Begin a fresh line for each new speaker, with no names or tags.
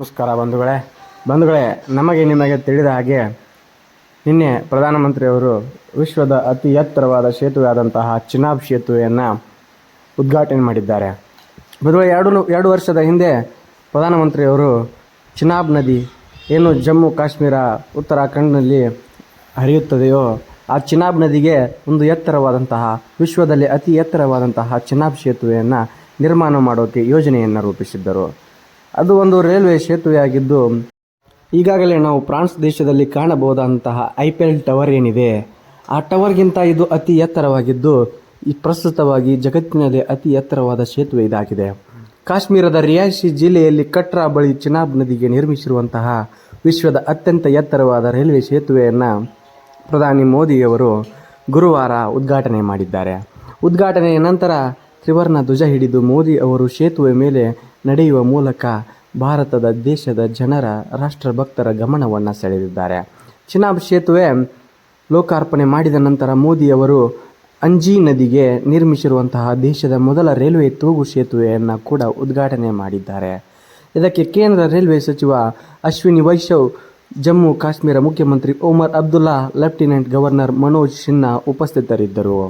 ನಮಸ್ಕಾರ ಬಂಧುಗಳೇ. ಬಂಧುಗಳೇ, ನಮಗೆ ನಿಮಗೆ ತಿಳಿದ ಹಾಗೆ ನಿನ್ನೆ ಪ್ರಧಾನಮಂತ್ರಿಯವರು ವಿಶ್ವದ ಅತಿ ಎತ್ತರವಾದ ಸೇತುವೆಯಾದಂತಹ ಚಿನಾಬ್ ಸೇತುವೆಯನ್ನು ಉದ್ಘಾಟನೆ ಮಾಡಿದ್ದಾರೆ. ಬಂಧುಗಳೇ ಎರಡು ಎರಡು ವರ್ಷದ ಹಿಂದೆ ಪ್ರಧಾನಮಂತ್ರಿಯವರು ಚಿನಾಬ್ ನದಿ ಏನು ಜಮ್ಮು ಕಾಶ್ಮೀರ ಉತ್ತರಾಖಂಡ್ನಲ್ಲಿ ಹರಿಯುತ್ತದೆಯೋ, ಆ ಚಿನಾಬ್ ನದಿಗೆ ಒಂದು ಎತ್ತರವಾದಂತಹ, ವಿಶ್ವದಲ್ಲಿ ಅತಿ ಎತ್ತರವಾದಂತಹ ಚಿನಾಬ್ ಸೇತುವೆಯನ್ನು ನಿರ್ಮಾಣ ಮಾಡೋಕ್ಕೆ ಯೋಜನೆಯನ್ನು ರೂಪಿಸಿದ್ದರು. ಅದು ಒಂದು ರೈಲ್ವೆ ಸೇತುವೆಯಾಗಿದ್ದು, ಈಗಾಗಲೇ ನಾವು ಫ್ರಾನ್ಸ್ ದೇಶದಲ್ಲಿ ಕಾಣಬಹುದಾದಂತಹ ಐಪಿಎಲ್ ಟವರ್ ಏನಿದೆ, ಆ ಟವರ್ಗಿಂತ ಇದು ಅತಿ ಎತ್ತರವಾಗಿದ್ದು, ಈ ಪ್ರಸ್ತುತವಾಗಿ ಜಗತ್ತಿನಲ್ಲಿ ಅತಿ ಎತ್ತರವಾದ ಸೇತುವೆ ಇದಾಗಿದೆ. ಕಾಶ್ಮೀರದ ರಿಯಾಸಿ ಜಿಲ್ಲೆಯಲ್ಲಿ ಕಟ್ರಾ ಬಳಿ ಚಿನಾಬ್ ನದಿಗೆ ನಿರ್ಮಿಸಿರುವಂತಹ ವಿಶ್ವದ ಅತ್ಯಂತ ಎತ್ತರವಾದ ರೈಲ್ವೆ ಸೇತುವೆಯನ್ನು ಪ್ರಧಾನಿ ಮೋದಿಯವರು ಗುರುವಾರ ಉದ್ಘಾಟನೆ ಮಾಡಿದ್ದಾರೆ. ಉದ್ಘಾಟನೆಯ ನಂತರ ತ್ರಿವರ್ಣ ಧ್ವಜ ಹಿಡಿದು ಮೋದಿ ಅವರು ಸೇತುವೆ ಮೇಲೆ ನಡೆಯುವ ಮೂಲಕ ಭಾರತದ ದೇಶದ ಜನರ ರಾಷ್ಟ್ರಭಕ್ತರ ಗಮನವನ್ನು ಸೆಳೆದಿದ್ದಾರೆ. ಚಿನಾಬ್ ಸೇತುವೆ ಲೋಕಾರ್ಪಣೆ ಮಾಡಿದ ನಂತರ ಮೋದಿಯವರು ಅಂಜಿ ನದಿಗೆ ನಿರ್ಮಿಸಿರುವಂತಹ ದೇಶದ ಮೊದಲ ರೈಲ್ವೆ ತೂಗು ಸೇತುವೆಯನ್ನು ಕೂಡ ಉದ್ಘಾಟನೆ ಮಾಡಿದ್ದಾರೆ. ಇದಕ್ಕೆ ಕೇಂದ್ರ ರೈಲ್ವೆ ಸಚಿವ ಅಶ್ವಿನಿ ವೈಶವ್ ಜಮ್ಮು ಕಾಶ್ಮೀರ ಮುಖ್ಯಮಂತ್ರಿ ಒಮರ್ ಅಬ್ದುಲ್ಲಾ, ಲೆಫ್ಟಿನೆಂಟ್ ಗವರ್ನರ್ ಮನೋಜ್ ಸಿನ್ಹಾ ಉಪಸ್ಥಿತರಿದ್ದರು.